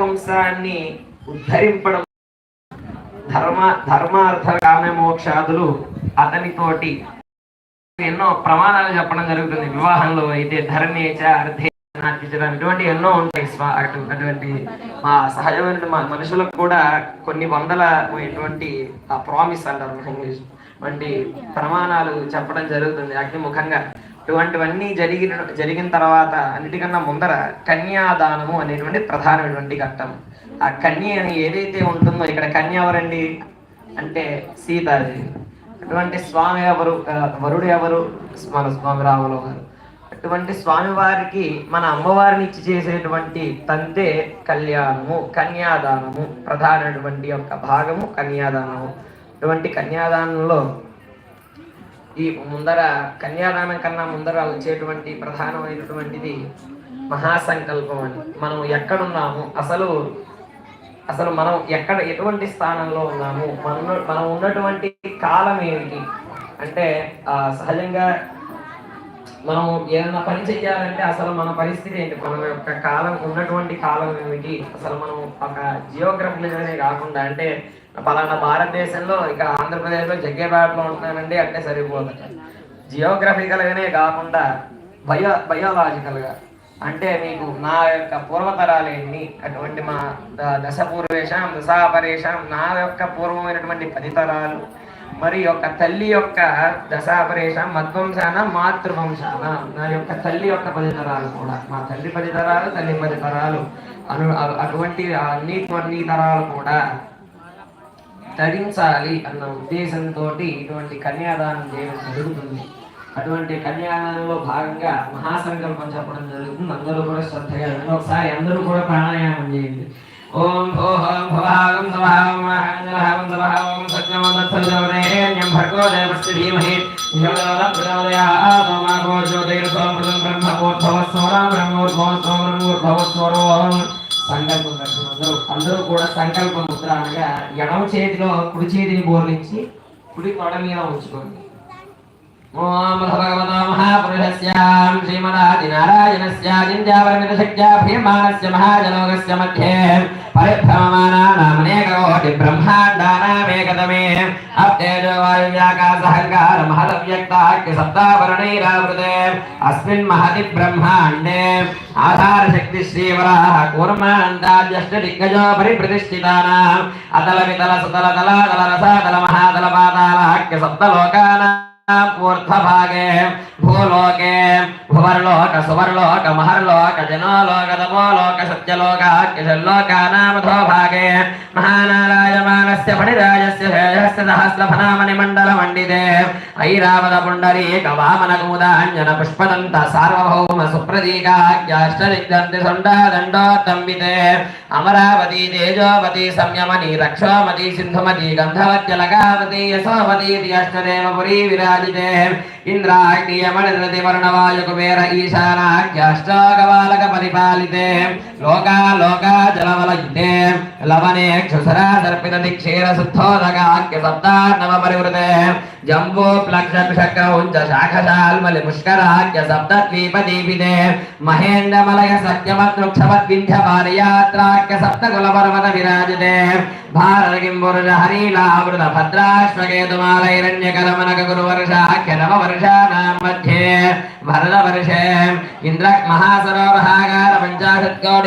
వంశాన్ని ఉద్ధరింపడం ధర్మ ధర్మార్థ కామ మోక్షాదులు అతనితోటి ఎన్నో ప్రమాణాలు చెప్పడం జరుగుతుంది. వివాహంలో అయితే ధర్మేచ అర్థే నాటించడం ఇటువంటి ఎన్నో ఉంటాయి. అటు అటువంటి మా సహజమైన మా మనుషులకు కూడా కొన్ని వందల ఇటువంటి ప్రామిస్ అంటారు ఇంగ్లీష్ వంటి ప్రమాణాలు చెప్పడం జరుగుతుంది. అగ్నిముఖంగా ఇటువంటివన్నీ జరిగిన జరిగిన తర్వాత అన్నిటికన్నా ముందర కన్యాదానము అనేటువంటి ప్రధానమైనటువంటి ఘట్టం. ఆ కన్య అని ఏదైతే ఉంటుందో ఇక్కడ కన్య ఎవరండి? అంటే సీతాదేవి. అటువంటి స్వామి ఎవరు? వరుడు ఎవరు? మన స్వామి రాముల వారు అటువంటి స్వామి వారికి మన అమ్మవారిని ఇచ్చి చేసేటువంటి తంతే కళ్యాణము కన్యాదానము ప్రధానటువంటి యొక్క భాగము కన్యాదానము. అటువంటి కన్యాదానంలో ఈ ముందర కన్యాదానం కన్నా ముందర వచ్చేటువంటి ప్రధానమైనటువంటిది మహాసంకల్పం అని. మనం ఎక్కడున్నాము? అసలు అసలు మనం ఎక్కడ ఎటువంటి స్థానంలో ఉన్నాము? మనం మనం ఉన్నటువంటి కాలం ఏమిటి? అంటే సహజంగా మనం ఏదైనా పని చెయ్యాలంటే అసలు మన పరిస్థితి ఏంటి? మన యొక్క కాలం ఉన్నటువంటి కాలం ఏమిటి? అసలు మనం ఒక జియోగ్రఫీలోనే కాకుండా అంటే పలానా భారతదేశంలో ఇక ఆంధ్రప్రదేశ్లో జగ్గేపేటలో ఉంటున్నానండి అంటే సరిపోతుంది జియోగ్రఫికల్గానే కాకుండా బయో బయోలాజికల్గా అంటే మీకు నా యొక్క పూర్వతరాలు అటువంటి మా ద- దశ పూర్వేశం దశాపరేషం నా యొక్క పూర్వమైనటువంటి పది తరాలు మరి యొక్క తల్లి యొక్క దశాపరేషం మధ్వంశాన మాతృవంశాన. నా యొక్క తల్లి యొక్క పది తరాలు కూడా. మా తల్లి పదితరాలు తల్లి పదితరాలు అను అటువంటి అన్ని అన్ని తరాలు కూడా తరించాలి అన్న ఉద్దేశంతో ఇటువంటి కన్యాదానం చేయడం జరుగుతుంది. అటువంటి కన్యాదానంలో భాగంగా మహాసంకల్పం చెప్పడం జరుగుతుంది. అందరూ కూడా శ్రద్ధగా ఒకసారి అందరూ కూడా ప్రాణాయామం చేయండి. ఓం భోహం భవాగం సభావం మహాంజలహావం సభావం సత్యమంతత్సవితవరేణ్యం భర్గో దేవస్య ధీమహి ప్రచోదయాత్ ఓమాగో జ్యోతిర్సోమృతం బ్రహ్మోద్భవస్వరం బ్రహ్మోద్భవస్వరం బ్రహ్మోద్భవస్వరం సంకల్పం అందరూ అందరూ కూడా సంకల్ప ముద్ర అనగా ఎడమ చేతిలో కుడి చేతిని బోర్లించి కుడి తొడ మీద ఉంచుకోండి ఓం భగవతో మహాపురుషస్యాం శ్రీమదాదినారాయణస్య జింజావరమిత శక్త్యా భీమానస్య మహాజనోగస్య మధ్యే పరిభ్రమమానానామనేకకోటి బ్రహ్మాండానామేకతమే అప్తేజవాయువ్యాకాశహంకార మహదవ్యక్తాఖ్య సప్తావరణైరావృతే అస్మిన్ మహతి బ్రహ్మాండే ఆధారశక్తి శ్రీవరాహ కూర్మానందాద్యష్ట దిగ్గజో పరిప్రతిష్ఠితానాం అతల వితల సుతల తల తల రసాతల మహాతల పాతాలాఖ్య సప్తలోకానాం ఊర్ధ్వభాగే భూలోకే భువర్లోక సువర్లోక మహర్లోక జనోలోక తపోలోక సత్యలోకాఖ్యలోకానామధో భాగే మహానారాయమానస్య ఫణిరాజస్య శేషస్య సహస్రఫనామణి మండల మండితే ఐరావత పుండరీక వామన కూదాంజన పుష్పదంత సార్వభౌమ సుప్రదీకాఖ్యాష్టరిగ్ధంతి సొండాదండోత్తంబితే అమరావతి తేజోవతి సంయమని రక్షోమతి సింధుమతి గంధవత్యలకావతి యశోవతి అష్టదేవపురీ విరాజ విరాజితే ఇంద్రాగ్నియమణిరతి వర్ణవాయు కుబేర ఈశానాఖ్యాష్టోగబాలక పరిపాలితే లోకా లోకా జలవలయుతే లవనే క్షుసరా సర్పిత దిక్షీర శుద్ధోదగాఖ్య సప్తాన్నవ పరివృతే జంబూ ప్లక్ష శాఖశాల్మలి పుష్కరాఖ్య సప్తద్వీపదీపితే మహేంద్రమలయ సత్యమద్వృక్షవత్ వింధ్య పారియాత్రాఖ్య సప్తకుల పర్వత విరాజితే. భారత కింపురుష హరీలావృత భద్రాశ్వకేతుమాలైరణ్యకరమనక గురువర్షాఖ్య నవ వర్షానాం మధ్యే భరత వర్షే ఇంద్ర మహాసరోవరాగార పంచాశత్కోటి